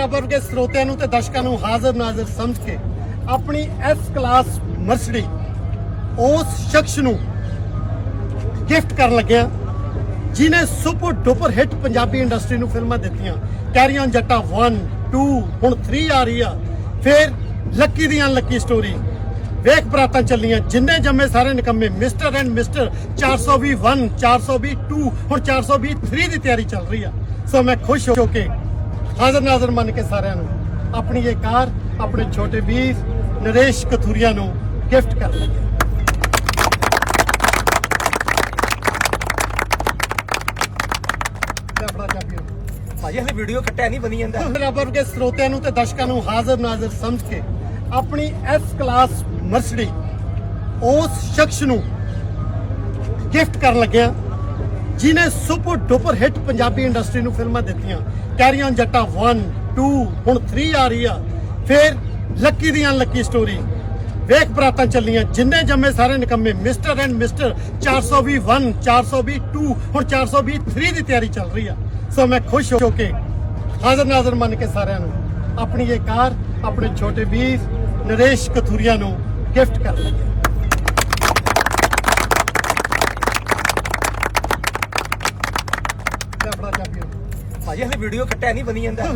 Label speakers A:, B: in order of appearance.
A: ਰੱਬ ਵਰਗੇ ਸਰੋਤਿਆਂ ਨੂੰ ਤੇ ਦਰਸ਼ਕਾਂ ਨੂੰ ਹਾਜ਼ਰ ਨਾਜ਼ਰ ਸਮਝ ਕੇ ਆਪਣੀ ਐਸ ਕਲਾਸ ਮਰਸਡੀ ਉਸ ਸ਼ਖਸ ਨੂੰ ਗਿਫਟ ਕਰਨ ਲੱਗਿਆ ਜਿਨੇ super duper hit Punjabi industry ਨੂੰ ਫਿਲਮਾਂ ਦਿੱਤੀਆਂ। ਕੈਰੀ ਔਨ ਜੱਟਾ 1 2 ਹੁਣ 3 ਆ ਰਹੀ ਆ। ਫਿਰ ਲੱਕੀ ਦੀ ਲੱਕੀ ਸਟੋਰੀ ਵੇਖ ਬਰਾਤਾਂ ਚੱਲੀਆਂ, ਜਿੰਨੇ ਜੰਮੇ ਸਾਰੇ ਨਿਕੰਮੇ। ਮਿਸਟਰ ਐਂਡ ਮਿਸਟਰ 421 422 2 ਹੁਣ 423 3 ਦੀ ਤਿਆਰੀ ਚੱਲ ਰਹੀ ਆ। ਸੋ ਮੈਂ ਖੁਸ਼ ਹੋ ਕੇ ਹਾਜ਼ਰ ਨਾਜ਼ਰ ਮੰਨ ਕੇ ਸਾਰਿਆਂ ਨੂੰ ਆਪਣੀ ਇਹ ਕਾਰ ਆਪਣੇ ਛੋਟੇ ਵੀਰ ਨਰੇਸ਼ ਕਥੂਰੀਆ ਨੂੰ ਗਿਫਟ ਕਰ ਲੱਗੇ।
B: ਭਾਜੀ ਹਲੇ ਵੀਡੀਓ ਕੱਟਿਆ ਨਹੀਂ ਬਣੀ ਜਾਂਦਾ।
A: ਰੱਬ ਵਰਗੇ ਸਰੋਤਿਆਂ ਨੂੰ ਤੇ ਦਰਸ਼ਕਾਂ ਨੂੰ ਹਾਜ਼ਰ ਨਾਜ਼ਰ ਸਮਝ ਕੇ ਆਪਣੀ ਐਸ ਕਲਾਸ ਮਰਸਡੀ ਉਸ ਸ਼ਖਸ ਨੂੰ ਗਿਫਟ ਕਰਨ ਲੱਗਿਆ ਜਿਨੇ super duper hit Punjabi industry ਨੂੰ ਫਿਲਮਾਂ ਦਿੱਤੀਆਂ। ਕੈਰੀ ਔਨ ਜੱਟਾ 1 2 ਹੁਣ 3 ਆ ਰਹੀ ਆ। ਫਿਰ ਲੱਕੀ ਦੀ ਅਨਲੱਕੀ ਸਟੋਰੀ ਵੇਖ ਬਰਾਤਾਂ ਚੱਲੀਆਂ, ਜਿੰਨੇ ਜੰਮੇ ਸਾਰੇ ਨਿਕੰਮੇ। ਮਿਸਟਰ ਐਂਡ ਮਿਸਟਰ 421 422 2 ਹੁਣ 423 3 ਦੀ ਤਿਆਰੀ ਚੱਲ ਰਹੀ ਆ। ਸੋ ਮੈਂ ਖੁਸ਼ ਹੋ ਕੇ, ਹਾਜ਼ਰ ਨਾਜ਼ਰ ਮੰਨ ਕੇ ਸਾਰਿਆਂ ਨੂੰ ਆਪਣੀ ਇਹ ਕਾਰ, ਆਪਣੇ ਛੋਟੇ ਵੀਰ ਨਰੇਸ਼ ਕਥੂਰੀਆ ਨੂੰ ਗਿਫਟ ਕਰ ਲੱਗੇ ਲੈ ਚਾਬੀ
B: ਭਾਜੀ ਹਲੇ ਵੀਡੀਓ ਕੱਟਿਆ ਨਹੀਂ ਬਣੀ ਜਾਂਦਾ।